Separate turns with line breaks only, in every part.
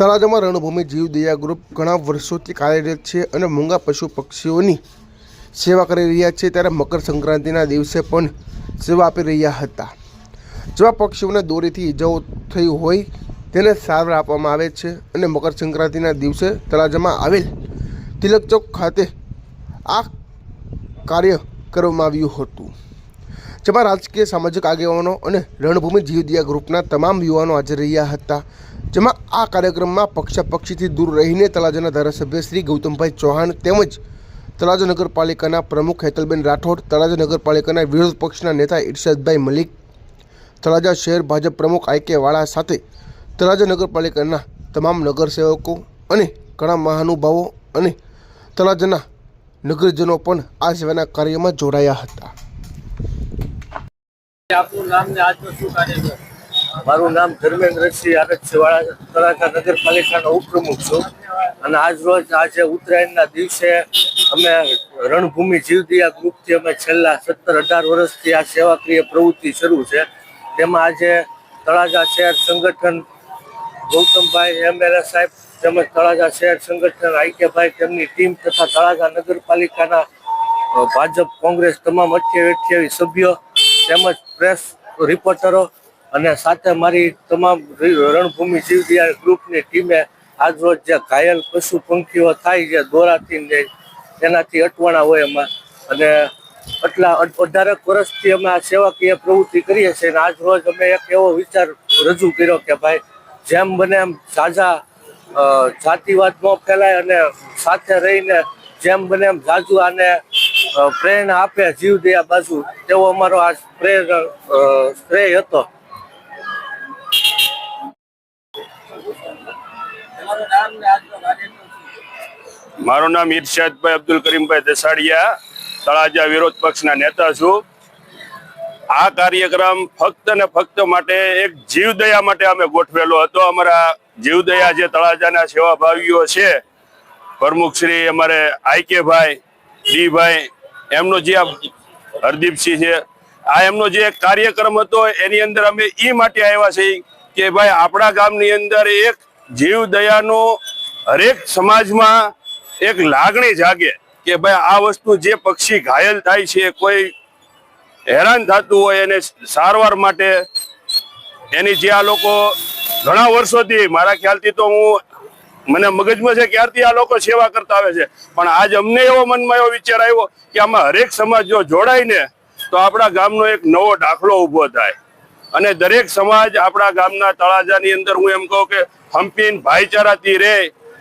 તળાજામાં રણભૂમિ જીવદયા ગ્રુપ ઘણા વર્ષોથી કાર્યરત છે અને મૂંગા પશુ પક્ષીઓની સેવા કરી રહ્યા છે ત્યારે મકર સંક્રાંતિના દિવસે પણ સેવા આપી રહ્યા હતા. જેવા પક્ષીઓને દોરીથી ઇજાઓ થઈ હોય તેને સારવાર આપવામાં આવે છે અને મકર સંક્રાંતિના દિવસે તળાજામાં આવેલ તિલક ચોક ખાતે આ કાર્ય કરવામાં આવ્યું હતું. જેમાં રાજકીય, સામાજિક આગેવાનો અને રણભૂમિ જીવદિયા ગ્રુપના તમામ યુવાનો હાજર રહ્યા હતા. જેમાં આ કાર્યક્રમમાં પક્ષાપક્ષીથી દૂર રહીને તળાજાના ધારાસભ્ય શ્રી ગૌતમભાઈ ચૌહાણ તેમજ તળાજા નગરપાલિકાના પ્રમુખ હેતલબેન રાઠોડ, તળાજા નગરપાલિકાના વિરોધ પક્ષના નેતા ઇરશાદભાઈ મલિક, તળાજા શહેર ભાજપ પ્રમુખ આઈકે વાળા સાથે તળાજા નગરપાલિકાના તમામ નગરસેવકો અને ઘણા મહાનુભાવો અને તળાજાના નગરજનો પણ આ સેવાના કાર્યમાં જોડાયા હતા.
આપનું નામ ને આજનું શું કાર્ય
મારું નામ ધર્મેન્દ્રસિંહ આરક્ષવાળા તળાજા નગરપાલિકાનો ઉપપ્રમુખ છું. અને આજ રોજ આજે ઉત્તરાયણના દિવસે અમે રણભૂમિ જીવદિયા ગ્રુપથી અમે છેલ્લા સત્તર અઢાર વર્ષથી આ સેવાકીય પ્રવૃત્તિ શરૂ છે. તેમાં આજે તળાજા શહેર સંગઠન ગૌતમભાઈ એમએલએ સાહેબ તેમજ તળાજા શહેર સંગઠન આઈકેભાઈ તેમની ટીમ તથા તળાજા નગરપાલિકાના ભાજપ કોંગ્રેસ તમામ અઠ્યાવી અઠ્યાવીસ સભ્યો તેમજ પ્રેસ રિપોર્ટરો અને સાથે મારી તમામ રણભૂમિ રણભૂમિ જીવદયા ગ્રુપની ટીમે આજરોજ જે ઘાયલ પશુ પંખીઓ થાય છે દોરાથી ને એનાથી અટવાણા હોય એમાં. અને આટલા અઢારક વર્ષથી અમે આ સેવાકીય પ્રવૃત્તિ કરીએ છીએ અને આજ રોજ અમે એક એવો વિચાર રજૂ કર્યો કે ભાઈ જેમ બને એમ અ, જાતિવાદ ન ફેલાય અને સાથે રહીને જેમ બને એમ ઝાઝુ આને પ્રેરણા આપે જીવદયા બાજુ. તેવો અમારો આ પ્રેર શ્રેય હતો.
મારું નામ ઇરશાદભાઈ અબ્દુલ કરીમભાઈ દેસાડિયા, તળાજા વિરોધ પક્ષના નેતા છું. આ કાર્યક્રમ ફક્ત ને ફક્ત માટે એક જીવદયા માટે અમે ગોઠવેલો હતો. અમારા જીવદયા જે તળાજાના સેવાભાવીઓ છે, પ્રમુખ શ્રી અમારે આઈકેભાઈ ડીભાઈ એમનો જે હરદીપસિંહ છે, આ એમનો જે કાર્યક્રમ હતો, એની અંદર અમે એ માટે આવ્યા છીએ કે ભાઈ આપણા ગામની અંદર એક જીવદયાનો હરેક સમાજમાં એક લાગણી જાગે કે ભાઈ આ વસ્તુ જે પક્ષી ઘાયલ થાય છે, કોઈ હેરાન થતું હોય એને સારવાર માટે, એની જે આ લોકો ઘણા વર્ષોથી મારા ખ્યાલથી તો હું, મને મગજમાં છે ક્યારથી આ લોકો સેવા કરતા આવે છે. પણ આજ અમને એવો મનમાં એવો વિચાર આવ્યો કે આમાં હરેક સમાજ જો જોડાય તો આપણા ગામનો એક નવો દાખલો ઊભો થાય. અને દરેક સમાજ આપણા ગામના તળાજાની અંદર હું એમ કહું કે હંપીન ભાઈચારાથી રહે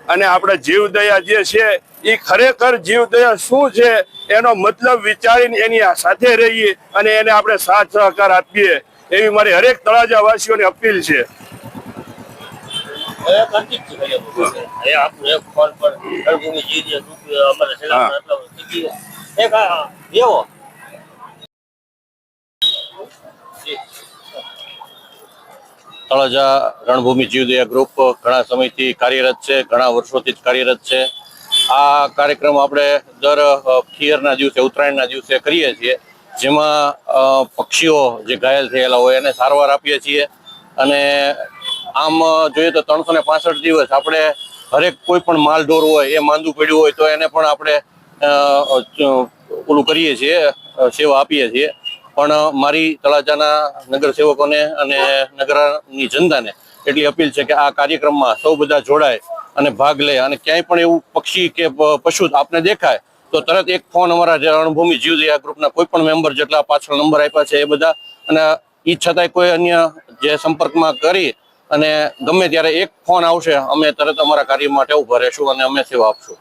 અને આપણા જીવદયા જે છે એ ખરેખર જીવદયા શું છે એનો મતલબ વિચારીને એની સાથે રહીએ અને એને આપણે સાથ સહકાર આપીએ એવી મારી હરેક તળાજાવાસીઓની અપીલ છે.
એક
તળાજા રણભૂમિ જીવદયા ગ્રુપ ઘણા સમયથી કાર્યરત છે, ઘણા વર્ષોથી જ કાર્યરત છે. આ કાર્યક્રમ આપણે દર ખિયરના દિવસે, ઉત્તરાયણના દિવસે કરીએ છીએ, જેમાં પક્ષીઓ જે ઘાયલ થયેલા હોય એને સારવાર આપીએ છીએ. અને આમ, જોઈએ તો ત્રણસો ને પાસઠ દિવસ આપણે હરેક કોઈ પણ માલઢોર હોય, એ માંદું પડ્યું હોય તો એને પણ આપણે ઓલું કરીએ છીએ સેવા આપીએ છીએ. પણ મારી તળાજાના નગરસેવકોને અને નગરની જનતાને એટલી અપીલ છે કે આ કાર્યક્રમમાં સૌ બધા જોડાય અને ભાગ લે અને ક્યાંય પણ એવું પક્ષી કે પશુ આપને દેખાય, તો તરત એક ફોન અમારા જે રણભૂમિ જીવદયા ગ્રુપના કોઈ પણ મેમ્બર જેટલા પાછળ નંબર આપ્યા છે એ બધા, અને એ છતાંય કોઈ અન્ય જે સંપર્કમાં કરી અને ગમે ત્યારે એક ફોન આવશે, અમે તરત અમારા કાર્ય માટે ઊભા રહેશું અને અમે સેવા આપશું.